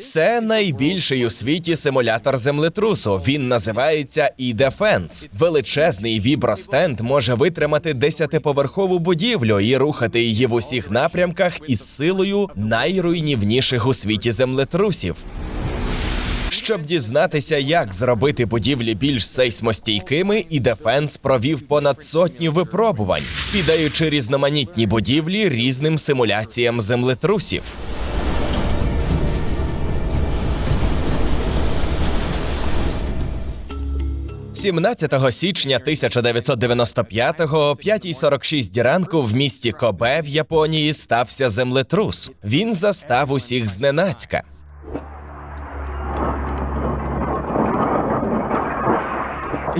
Це найбільший у світі симулятор землетрусу. Він називається e-Defense. Величезний вібростенд може витримати десятиповерхову будівлю і рухати її в усіх напрямках із силою найруйнівніших у світі землетрусів. Щоб дізнатися, як зробити будівлі більш сейсмостійкими, і Дефенс провів понад сотню випробувань, піддаючи різноманітні будівлі різним симуляціям землетрусів. – 17 січня 1995-го о 5.46 ранку в місті Кобе в Японії стався землетрус. Він застав усіх зненацька.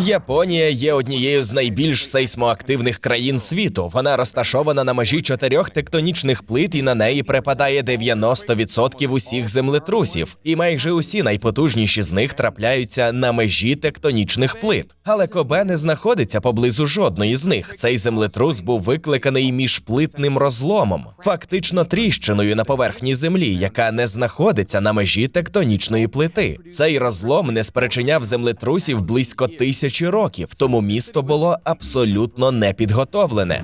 Японія є однією з найбільш сейсмоактивних країн світу. Вона розташована на межі чотирьох тектонічних плит, і на неї припадає 90% усіх землетрусів. І майже усі найпотужніші з них трапляються на межі тектонічних плит. Але Кобе не знаходиться поблизу жодної з них. Цей землетрус був викликаний міжплитним розломом, фактично тріщиною на поверхні землі, яка не знаходиться на межі тектонічної плити. Цей розлом не спричиняв землетрусів близько тисячі років, тому місто було абсолютно непідготовлене.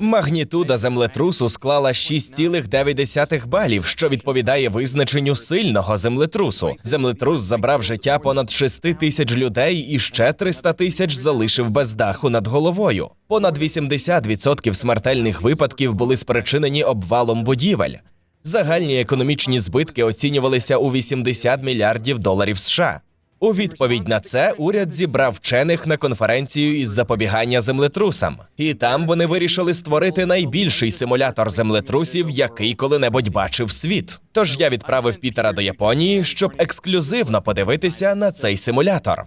Магнітуда землетрусу склала 6,9 балів, що відповідає визначенню сильного землетрусу. Землетрус забрав життя понад 6 тисяч людей і ще 300 тисяч залишив без даху над головою. Понад 80% смертельних випадків були спричинені обвалом будівель. Загальні економічні збитки оцінювалися у 80 мільярдів доларів США. У відповідь на це уряд зібрав вчених на конференцію із запобігання землетрусам, і там вони вирішили створити найбільший симулятор землетрусів, який коли-небудь бачив світ. Тож я відправив Пітера до Японії, щоб ексклюзивно подивитися на цей симулятор.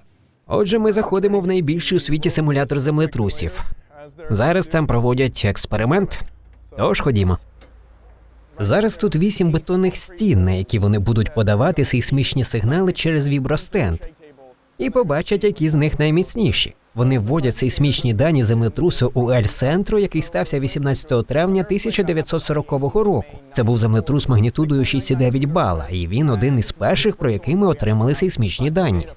Отже, ми заходимо в найбільший у світі симулятор землетрусів. Зараз там проводять експеримент. Тож ходімо. Зараз тут вісім бетонних стін, на які вони будуть подавати сейсмічні сигнали через вібростенд. І побачать, які з них найміцніші. Вони вводять сейсмічні дані землетрусу у Ель-Сентро, який стався 18 травня 1940 року. Це був землетрус магнітудою 6,9 бала, і він один із перших, про який ми отримали сейсмічні дані.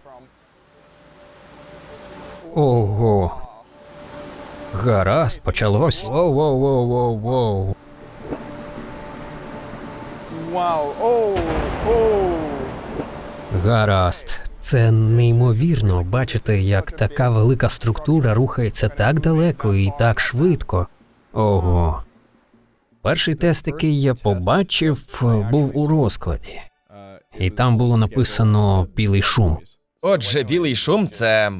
Ого. Гаразд, почалось. Воу-воу-воу-воу-воу. Wow. Oh. Oh. Гаразд. Це неймовірно бачити, як така велика структура рухається так далеко і так швидко. Ого. Перший тест, який я побачив, був у розкладі. І там було написано білий шум. Отже, білий шум це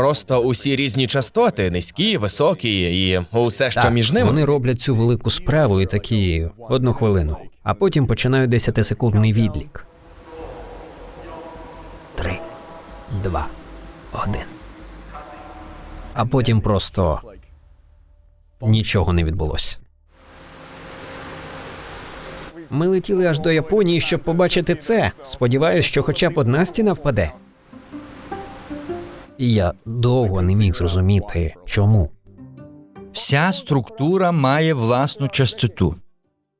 просто усі різні частоти, низькі, високі і усе, що між ними. Вони роблять цю велику справу і такі одну хвилину, а потім починають 10-секундний відлік. Три, два, один. А потім просто нічого не відбулося. Ми летіли аж до Японії, щоб побачити це. Сподіваюсь, що хоча б одна стіна впаде. І я довго не міг зрозуміти, чому. Вся структура має власну частоту.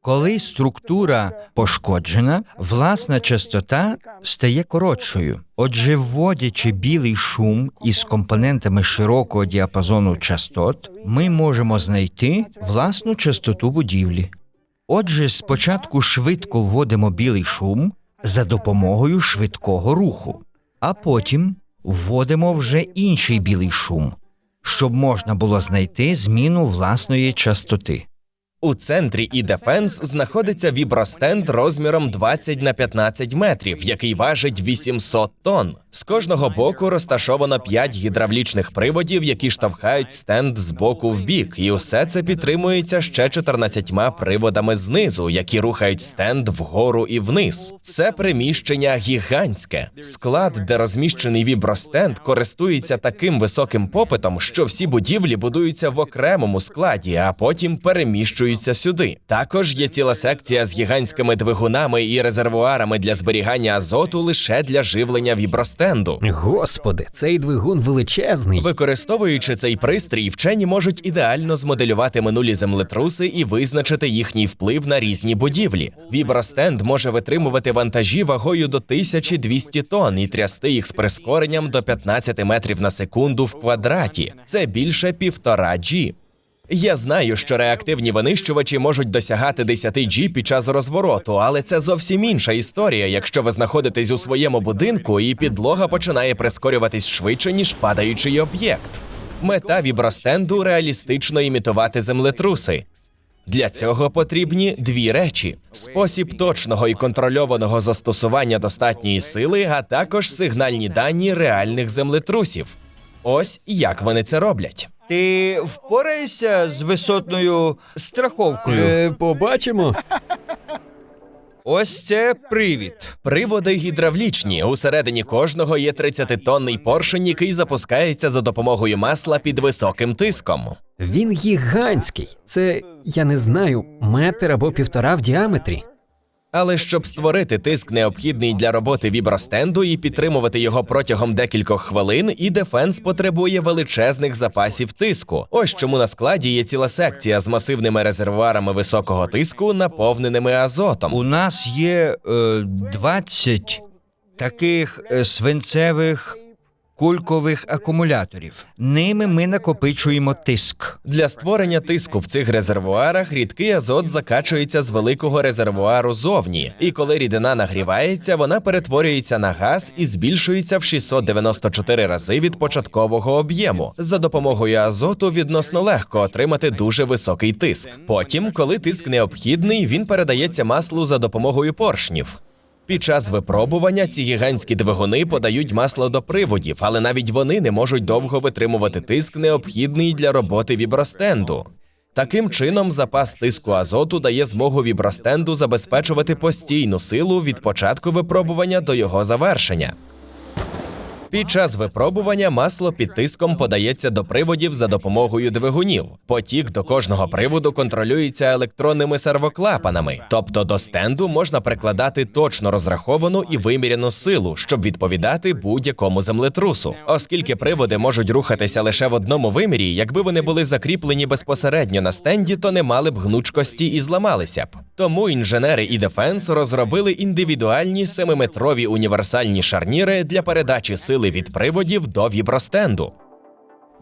Коли структура пошкоджена, власна частота стає коротшою. Отже, вводячи білий шум із компонентами широкого діапазону частот, ми можемо знайти власну частоту будівлі. Отже, спочатку швидко вводимо білий шум за допомогою швидкого руху, а потім вводимо вже інший білий шум, щоб можна було знайти зміну власної частоти. У центрі e-Defense знаходиться вібростенд розміром 20 на 15 метрів, який важить 800 тонн. З кожного боку розташовано 5 гідравлічних приводів, які штовхають стенд з боку в бік, і усе це підтримується ще 14 приводами знизу, які рухають стенд вгору і вниз. Це приміщення гігантське. Склад, де розміщений вібростенд, користується таким високим попитом, що всі будівлі будуються в окремому складі, а потім переміщуються рухаються сюди. Також є ціла секція з гігантськими двигунами і резервуарами для зберігання азоту лише для живлення вібростенду. Господи, цей двигун величезний. Використовуючи цей пристрій, вчені можуть ідеально змоделювати минулі землетруси і визначити їхній вплив на різні будівлі. Вібростенд може витримувати вантажі вагою до 1200 тонн і трясти їх з прискоренням до 15 метрів на секунду в квадраті. Це більше півтора G. Я знаю, що реактивні винищувачі можуть досягати 10 G під час розвороту, але це зовсім інша історія, якщо ви знаходитесь у своєму будинку і підлога починає прискорюватись швидше, ніж падаючий об'єкт. Мета вібростенду реалістично імітувати землетруси. Для цього потрібні дві речі: спосіб точного і контрольованого застосування достатньої сили, а також сигнальні дані реальних землетрусів. Ось як вони це роблять. Ти впораєшся з висотною страховкою? Е, побачимо. Ось це привід. Приводи гідравлічні. Усередині кожного є 30-тонний поршень, який запускається за допомогою масла під високим тиском. Він гігантський. Це, я не знаю, метр або півтора в діаметрі. Але щоб створити тиск, необхідний для роботи вібростенду і підтримувати його протягом декількох хвилин, і Дефенс потребує величезних запасів тиску. Ось чому на складі є ціла секція з масивними резервуарами високого тиску, наповненими азотом. У нас є е, 20 таких е, свинцевих кулькових акумуляторів. Ними ми накопичуємо тиск. Для створення тиску в цих резервуарах рідкий азот закачується з великого резервуару зовні, і коли рідина нагрівається, вона перетворюється на газ і збільшується в 694 рази від початкового об'єму. За допомогою азоту відносно легко отримати дуже високий тиск. Потім, коли тиск необхідний, він передається маслу за допомогою поршнів. Під час випробування ці гігантські двигуни подають масло до приводів, але навіть вони не можуть довго витримувати тиск, необхідний для роботи вібростенду. Таким чином, запас тиску азоту дає змогу вібростенду забезпечувати постійну силу від початку випробування до його завершення. Під час випробування масло під тиском подається до приводів за допомогою двигунів. Потік до кожного приводу контролюється електронними сервоклапанами, тобто до стенду можна прикладати точно розраховану і виміряну силу, щоб відповідати будь-якому землетрусу. Оскільки приводи можуть рухатися лише в одному вимірі, якби вони були закріплені безпосередньо на стенді, то не мали б гнучкості і зламалися б. Тому інженери і Дефенс розробили індивідуальні семиметрові універсальні шарніри для передачі сили від приводів до вібростенду.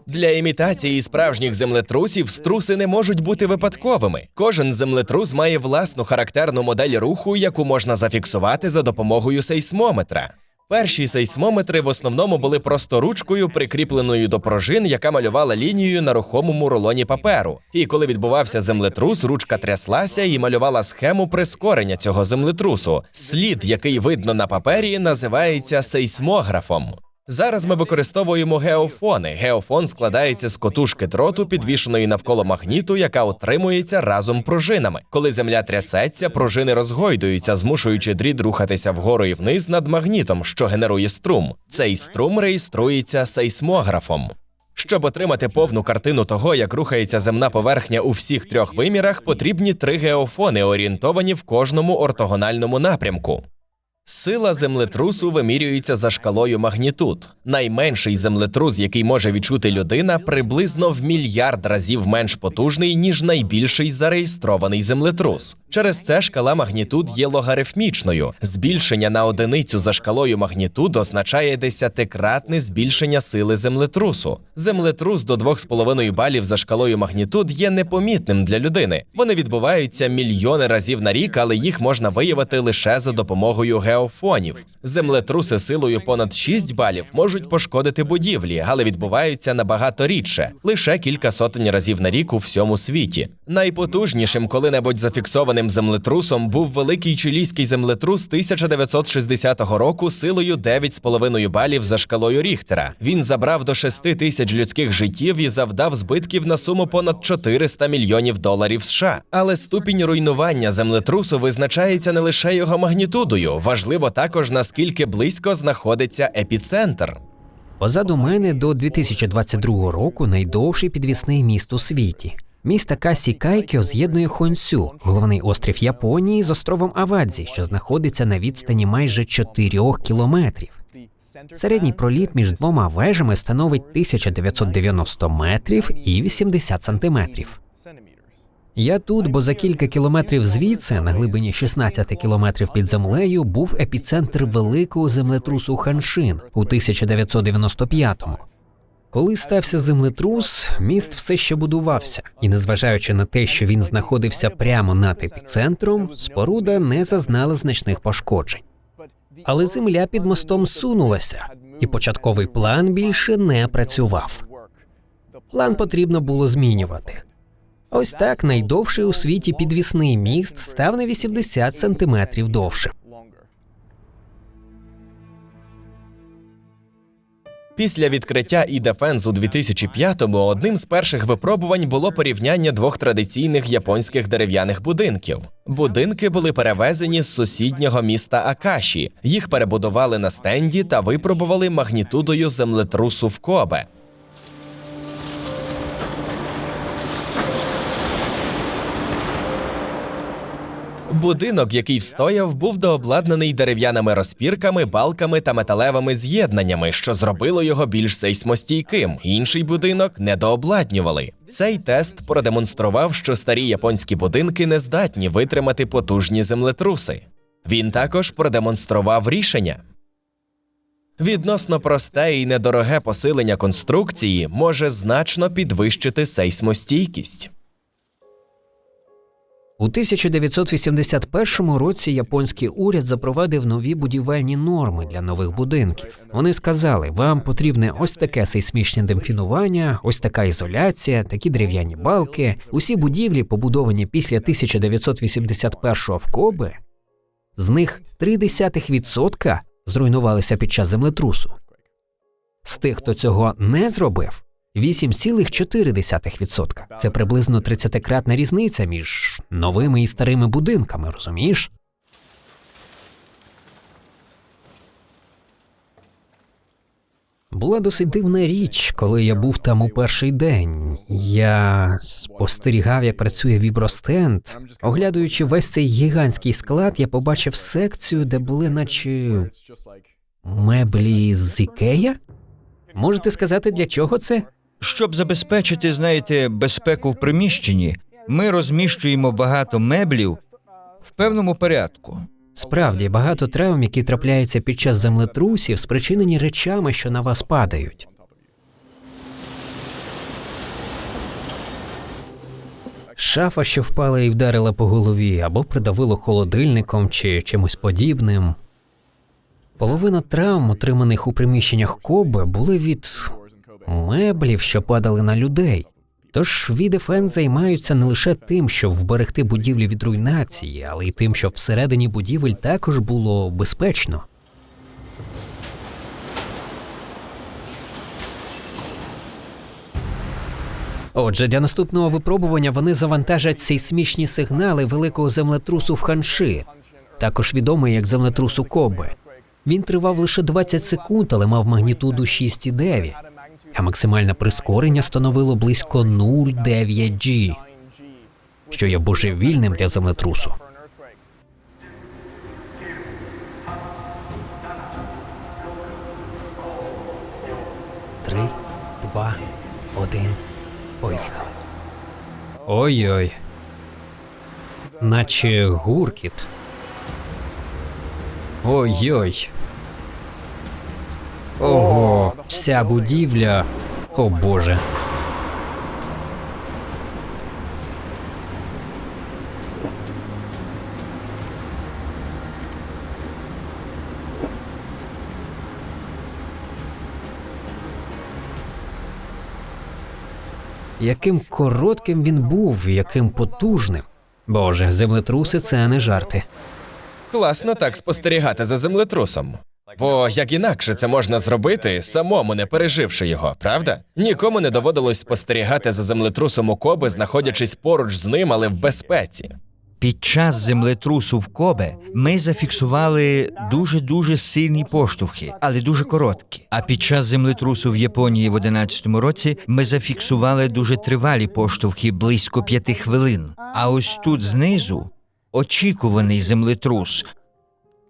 Для імітації справжніх землетрусів струси не можуть бути випадковими. Кожен землетрус має власну характерну модель руху, яку можна зафіксувати за допомогою сейсмометра. Перші сейсмометри в основному були просто ручкою, прикріпленою до пружин, яка малювала лінію на рухомому рулоні паперу. І коли відбувався землетрус, ручка тряслася і малювала схему прискорення цього землетрусу. Слід, який видно на папері, називається сейсмографом. Зараз ми використовуємо геофони. Геофон складається з котушки дроту, підвішеної навколо магніту, яка утримується разом пружинами. Коли земля трясеться, пружини розгойдуються, змушуючи дріт рухатися вгору і вниз над магнітом, що генерує струм. Цей струм реєструється сейсмографом. Щоб отримати повну картину того, як рухається земна поверхня у всіх трьох вимірах, потрібні три геофони, орієнтовані в кожному ортогональному напрямку. Сила землетрусу вимірюється за шкалою магнітуд. Найменший землетрус, який може відчути людина, приблизно в мільярд разів менш потужний, ніж найбільший зареєстрований землетрус. Через це шкала магнітуд є логарифмічною. Збільшення на одиницю за шкалою магнітуд означає десятикратне збільшення сили землетрусу. Землетрус до 2,5 балів за шкалою магнітуд є непомітним для людини. Вони відбуваються мільйони разів на рік, але їх можна виявити лише за допомогою геофонів. Землетруси силою понад 6 балів можуть пошкодити будівлі, але відбуваються набагато рідше лише кілька сотень разів на рік у всьому світі. Найпотужнішим коли-небудь зафіксованим землетрусом був великий чилійський землетрус 1960 року силою 9,5 балів за шкалою Ріхтера. Він забрав до 6 тисяч людських життів і завдав збитків на суму понад 400 мільйонів доларів США. Але ступінь руйнування землетрусу визначається не лише його магнітудою, важливо також наскільки близько знаходиться епіцентр. Позаду мене до 2022 року найдовший підвісний міст у світі. Міст Акасі Кайкьо з'єднує Хонсю, головний острів Японії, з островом Авадзі, що знаходиться на відстані майже 4 кілометрів. Середній проліт між двома вежами становить 1990 метрів і 80 сантиметрів. Я тут, бо за кілька кілометрів звідси, на глибині 16 кілометрів під землею, був епіцентр великого землетрусу Ханшин у 1995-му. Коли стався землетрус, міст все ще будувався, і незважаючи на те, що він знаходився прямо над епіцентром, споруда не зазнала значних пошкоджень. Але земля під мостом сунулася, і початковий план більше не працював. План потрібно було змінювати. Ось так найдовший у світі підвісний міст став на 80 сантиметрів довшим. Після відкриття e-Defense у 2005-му одним з перших випробувань було порівняння двох традиційних японських дерев'яних будинків. Будинки були перевезені з сусіднього міста Акаші. Їх перебудували на стенді та випробували магнітудою землетрусу в Кобе. Будинок, який встояв, був дообладнаний дерев'яними розпірками, балками та металевими з'єднаннями, що зробило його більш сейсмостійким. Інший будинок недообладнювали. Цей тест продемонстрував, що старі японські будинки не здатні витримати потужні землетруси. Він також продемонстрував рішення. Відносно просте і недороге посилення конструкції може значно підвищити сейсмостійкість. У 1981 році японський уряд запровадив нові будівельні норми для нових будинків. Вони сказали, вам потрібне ось таке сейсмічне демпфінування, ось така ізоляція, такі дерев'яні балки. Усі будівлі, побудовані після 1981 в Кобе, з них 0,3% зруйнувалися під час землетрусу. З тих, хто цього не зробив, 8,4%. Це приблизно 30-кратна різниця між новими і старими будинками, розумієш? Була досить дивна річ, коли я був там у перший день. Я спостерігав, як працює вібростенд. Оглядуючи весь цей гігантський склад, я побачив секцію, де були наче меблі з Ікея. Можете сказати, для чого це? Щоб забезпечити, знаєте, безпеку в приміщенні, ми розміщуємо багато меблів в певному порядку. Справді, багато травм, які трапляються під час землетрусів, спричинені речами, що на вас падають. Шафа, що впала і вдарила по голові, або придавило холодильником чи чимось подібним. Половина травм, отриманих у приміщеннях Кобе, були від меблів, що падали на людей. Тож відефен займаються не лише тим, щоб вберегти будівлі від руйнації, але й тим, щоб всередині будівель також було безпечно. Отже, для наступного випробування вони завантажать сейсмічні сигнали великого землетрусу в Ханши, також відомий як землетрус у Кобе. Він тривав лише 20 секунд, але мав магнітуду 6,9, а максимальне прискорення становило близько 0,9 G, що є божевільним для землетрусу. Три, два, один, поїхали. Ой-ой. Наче гуркіт. Ой-ой. Ого, вся будівля. О боже. Яким коротким він був, яким потужним. Боже, землетруси це не жарти. Класно так спостерігати за землетрусом. Бо як інакше це можна зробити, самому не переживши його, правда? Нікому не доводилось спостерігати за землетрусом у Коби, знаходячись поруч з ним, але в безпеці. Під час землетрусу в Кобе ми зафіксували дуже дуже сильні поштовхи, але дуже короткі. А під час землетрусу в Японії в 11-му році ми зафіксували дуже тривалі поштовхи близько п'яти хвилин. А ось тут знизу очікуваний землетрус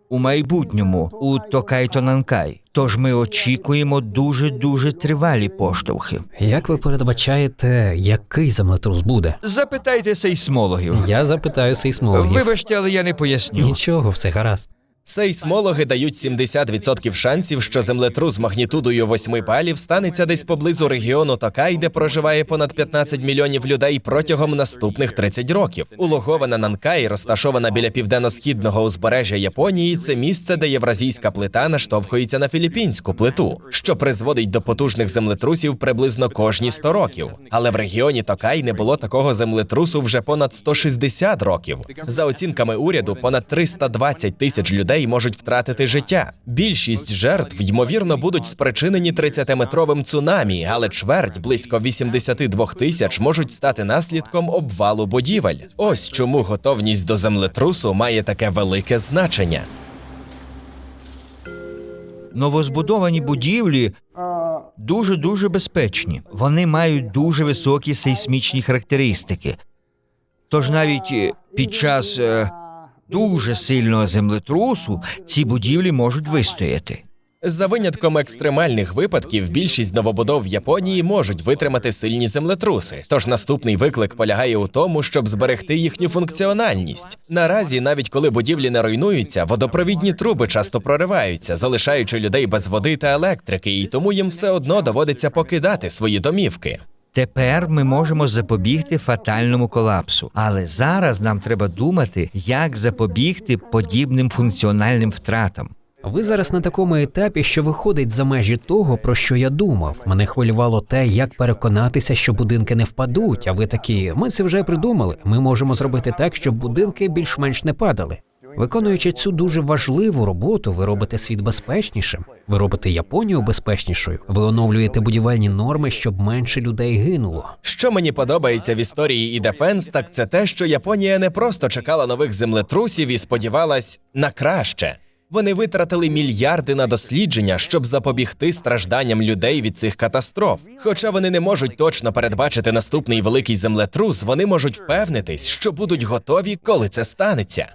у майбутньому у Токай-Тонанкай. Тож ми очікуємо дуже дуже тривалі поштовхи. Як ви передбачаєте, який землетрус буде? Запитайте сейсмологів. Я запитаю сейсмологів. Вибачте, але я не поясню. Нічого, все гаразд. Сейсмологи дають 70% шансів, що землетрус магнітудою 8 балів станеться десь поблизу регіону Токай, де проживає понад 15 мільйонів людей протягом наступних 30 років. Улогована Нанкай, розташована біля південно-східного узбережжя Японії, це місце, де євразійська плита наштовхується на філіппінську плиту, що призводить до потужних землетрусів приблизно кожні 100 років. Але в регіоні Токай не було такого землетрусу вже понад 160 років. За оцінками уряду, понад 320 тисяч людей можуть втратити життя. Більшість жертв ймовірно будуть спричинені 30-метровим цунамі, але чверть близько 82 тисяч можуть стати наслідком обвалу будівель. Ось чому готовність до землетрусу має таке велике значення. Новозбудовані будівлі дуже дуже безпечні. Вони мають дуже високі сейсмічні характеристики. Тож навіть е, під час е, дуже сильного землетрусу ці будівлі можуть вистояти. За винятком екстремальних випадків, більшість новобудов в Японії можуть витримати сильні землетруси. Тож наступний виклик полягає у тому, щоб зберегти їхню функціональність. Наразі, навіть коли будівлі не руйнуються, водопровідні труби часто прориваються, залишаючи людей без води та електрики, і тому їм все одно доводиться покидати свої домівки. Тепер ми можемо запобігти фатальному колапсу, але зараз нам треба думати, як запобігти подібним функціональним втратам. Ви зараз на такому етапі, що виходить за межі того, про що я думав. Мене хвилювало те, як переконатися, що будинки не впадуть. А ви такі, ми це вже придумали. Ми можемо зробити так, щоб будинки більш-менш не падали. Виконуючи цю дуже важливу роботу, ви робите світ безпечнішим. Ви робите Японію безпечнішою. Ви оновлюєте будівельні норми, щоб менше людей гинуло. Що мені подобається в історії і Дефенс, так це те, що Японія не просто чекала нових землетрусів і сподівалась на краще. Вони витратили мільярди на дослідження, щоб запобігти стражданням людей від цих катастроф. Хоча вони не можуть точно передбачити наступний великий землетрус, вони можуть впевнитись, що будуть готові, коли це станеться.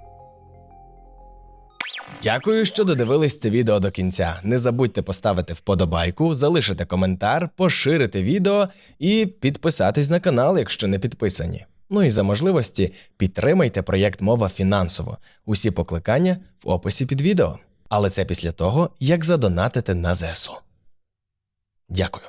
Дякую, що додивились це відео до кінця. Не забудьте поставити вподобайку, залишити коментар, поширити відео і підписатись на канал, якщо не підписані. Ну і за можливості підтримайте проєкт Мова фінансово. Усі покликання в описі під відео. Але це після того, як задонатите на ЗСУ. Дякую.